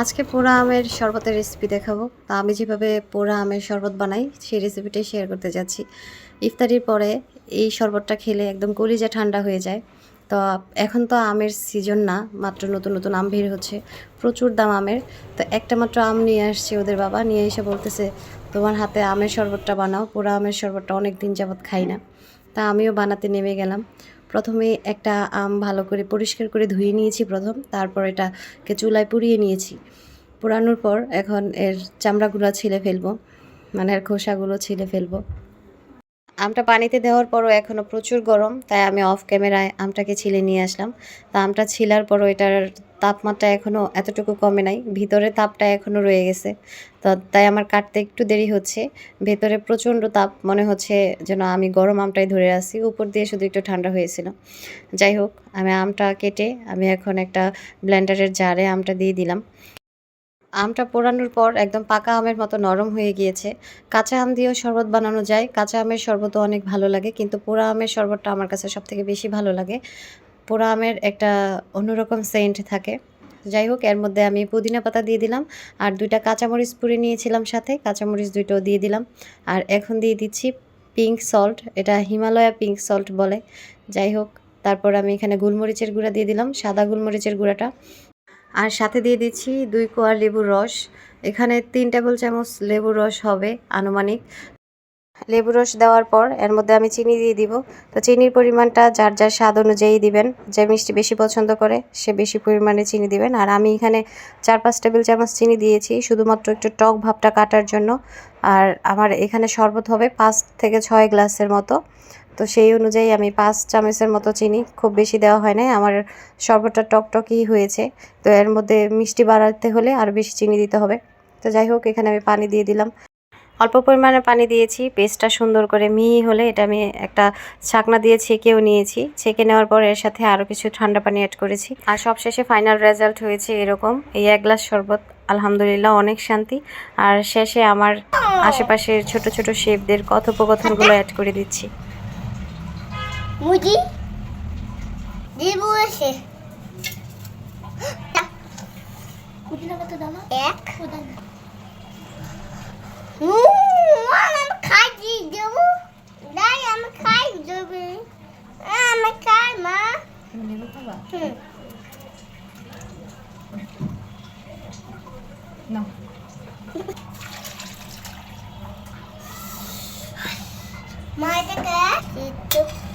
আজকে পোড়া আমের শরবতের রেসিপি দেখাবো। তা আমি যেভাবে পোড়া আমের শরবত বানাই, সেই রেসিপিটাই শেয়ার করতে যাচ্ছি। ইফতারির পরে এই শরবতটা খেলে একদম কলিজা ঠান্ডা হয়ে যায়। তো এখন তো আমের সিজন না, মাত্র নতুন নতুন আম বের হচ্ছে, প্রচুর দাম আমের। তো একটা মাত্র আম নিয়ে আসছে ওদের বাবা, নিয়ে এসে বলতেছে, তোমার হাতে আমের শরবতটা বানাও, পোড়া আমের শরবতটা অনেক দিন যাবৎ খাই না। তা আমিও বানাতে নেমে গেলাম। প্রথমে একটা আম ভালো করে পরিষ্কার করে ধুয়ে নিয়েছি প্রথম, তারপর এটাকে চুলায় পুড়িয়ে নিয়েছি। পোড়ানোর পর এখন এর চামড়াগুলো ছিলে ফেলব মানে এর খোসাগুলো ছিলে ফেলব। আমটা পানিতে দেওয়ার পরও এখনও প্রচুর গরম, তাই আমি অফ ক্যামেরায় আমটাকে ছিলে নিয়ে আসলাম। তা আমটা ছিলার পরও এটার তাপমাত্রা এখনও এতটুকু কমে নাই, ভিতরে তাপটা এখনও রয়ে গেছে। তো তাই আমার কাটতে একটু দেরি হচ্ছে, ভেতরে প্রচণ্ড তাপ, মনে হচ্ছে যেন আমি গরম আমটাই ধরে আছি, উপর দিয়ে শুধু একটু ঠান্ডা হয়েছিল। যাই হোক, আমি আমটা কেটে আমি এখন একটা ব্লেন্ডারের জারে আমটা দিয়ে দিলাম। আমটা পোড়ানোর পর একদম পাকা আমের মতো নরম হয়ে গিয়েছে। কাঁচা আম দিয়েও শরবত বানানো যায়। কাঁচা আমের শরবতও অনেক ভালো লাগে, কিন্তু পোড়া আমের শরবতটা আমার কাছে সবথেকে বেশি ভালো লাগে। পোড়া আমের একটা অন্যরকম সেন্ট থাকে। যাই হোক, এর মধ্যে আমি পুদিনা পাতা দিয়ে দিলাম, আর দুইটা কাঁচামরিচ পুড়ে নিয়েছিলাম সাথে। কাঁচামরিচ দুইটাও দিয়ে দিলাম। আর এখন দিয়ে দিচ্ছি পিঙ্ক সল্ট এটা হিমালয়া পিঙ্ক সল্ট বলে। যাই হোক, তারপর আমি এখানে গোলমরিচের গুঁড়া দিয়ে দিলাম, সাদা গোলমরিচের গুঁড়াটা। আর সাথে দিয়ে দিচ্ছি দুই কোয়া লেবুর রস। এখানে তিন টেবিল চামচ লেবুর রস হবে আনুমানিক। লেবু রস দেওয়ার পর এর মধ্যে আমি চিনি দিয়ে দিব। তো চিনির পরিমাণটা যার যার স্বাদ অনুযায়ী দিবেন। যে মিষ্টি বেশি পছন্দ করে, সে বেশি পরিমাণে চিনি দিবেন। আর আমি এখানে চার পাঁচ টেবিল চামচ চিনি দিয়েছি, শুধুমাত্র একটু টক ভাবটা কাটার জন্য। আর আমার এখানে শরবত হবে পাঁচ থেকে ছয় গ্লাসের মতো। তো সেই অনুযায়ী আমি পাঁচ চামচের মতো চিনি, খুব বেশি দেওয়া হয় নাই। আমার শরবতটা টকটকই হয়েছে। তো এর মধ্যে মিষ্টি বাড়াতে হলে আর বেশি চিনি দিতে হবে। তো যাই হোক, এখানে আমি পানি দিয়ে দিলাম। অল্প পরিমাণে পানি দিয়েছি। পেস্টটা সুন্দর করে মিহি হলে এটা আমি একটা ছাকনা দিয়ে ছেঁকেও নিয়েছি। ছেঁকে নেওয়ার পর এর সাথে আরও কিছু ঠান্ডা পানি অ্যাড করেছি। আর সবশেষে ফাইনাল রেজাল্ট হয়েছে এরকম। এই এক গ্লাস শরবত, আলহামদুলিল্লাহ, অনেক শান্তি। আর শেষে আমার আশেপাশের ছোট ছোট শেফদের কথোপকথনগুলো অ্যাড করে দিচ্ছি। 뭐지? 일본식. 우리나라도 남아? 예. 보다는. 음, 나는 가지 좀. 나는 가지 좀. 나는 가마. 내가 봐봐. 응. 나. 맞을까? 이쪽.